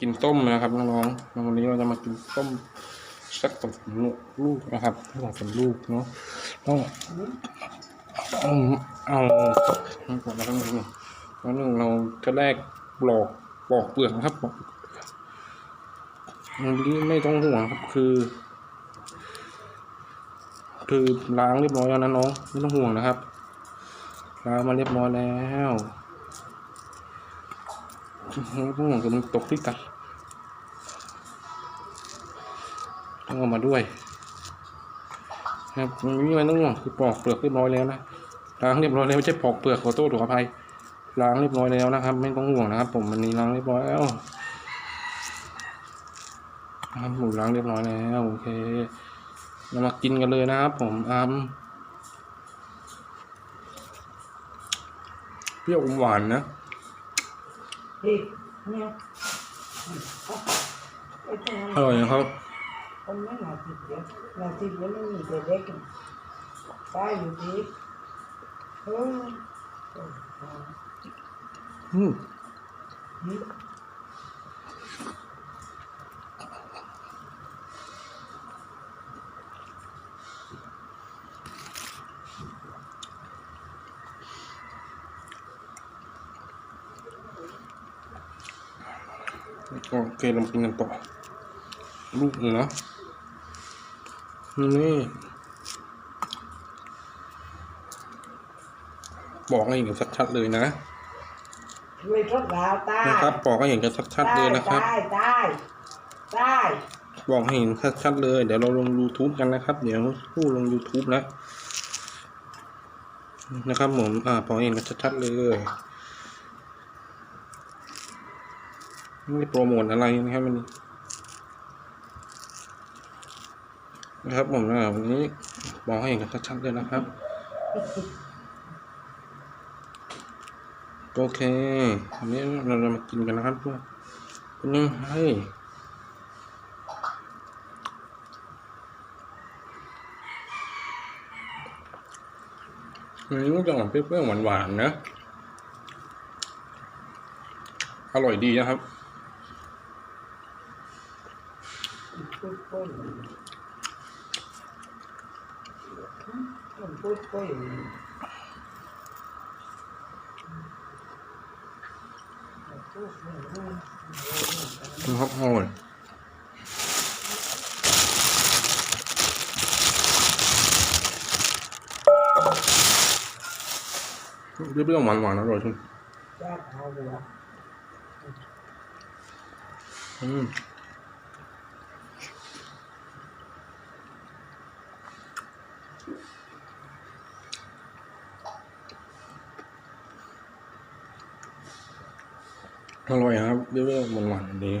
กินต้มนะครับน้องๆวันนี้เราจะมากินต้มสักสองสามลูกนะครับสองสามลูกเนาะต้องเอาเอาก่อนนะครับหนึ่งแล้วหนึ่งเราจะแรกปลอกปอกเปลือกนะครับปอกอันนี้ไม่ต้องห่วงครับคือ คือล้างเรียบร้อยแล้วนะน้องไม่ต้องห่วงนะครับล้างมาเรียบร้อยแล้ว ห่วงกับมันตกที่กัดต้องเอามาด้วยครับมันไม่มีอะไรต้องห่วงคือปอกเปลือกเรียบร้อยแล้วนะล้างเรียบร้อยแล้วไม่ใช่ปอกเปลือกขอโทษขออภัยล้างเรียบร้อยแล้วนะครับ ไม่ต้องห่วงนะครับ ผมวันนี้ล้างเรียบร้อยแล้วนะครับหมูล้างเรียบร้อยแล้วโอเคเรามากินกันเลยนะครับ ผมอืมเปรี้ยวอมหวานนะ พี่เนี่ยไอ้ตรงนั้นอร่อยนะครับคนไม่หนาติดเยอะหนาติดเยอะไม่มีแต่เด็กป้าอยู่ดีเอออืม นี่โอเคเรามากินกันต่อลูกหนึ่งเนาะนี่บอกให้เห็นกันชัดๆเลยนะช่วยทดลาวตายนะครับบอกให้เห็นกันชัดๆเลยนะครับตายตายตายบอกให้เห็นชัดๆเลย เดี๋ยวเราลง YouTube กันนะครับ เดี๋ยวผู้ลง YouTube แล้วนะครับผมอ่าพอเห็นกันชัดๆเลย ไม่โปรโมทอะไรนะครับวันนี้นะครับผมนะวันนี้บอกให้เห็นกันชัดๆเลยนะครับ โอเคอันนี้เราจะมากินกันนะครับเพื่อนเป็นยังไงอันนี้มันจะออกเปรี้ยวๆหวานๆนะ อร่อยดีนะครับ ปุ้ยปุ้ยปุ้ยปุ้ยนะครับอร่อยเปรี้ยวๆหวานๆอร่อยจริง จ้าเอาหัว อืม อร่อยครับเปรี้ยวๆหวานๆดี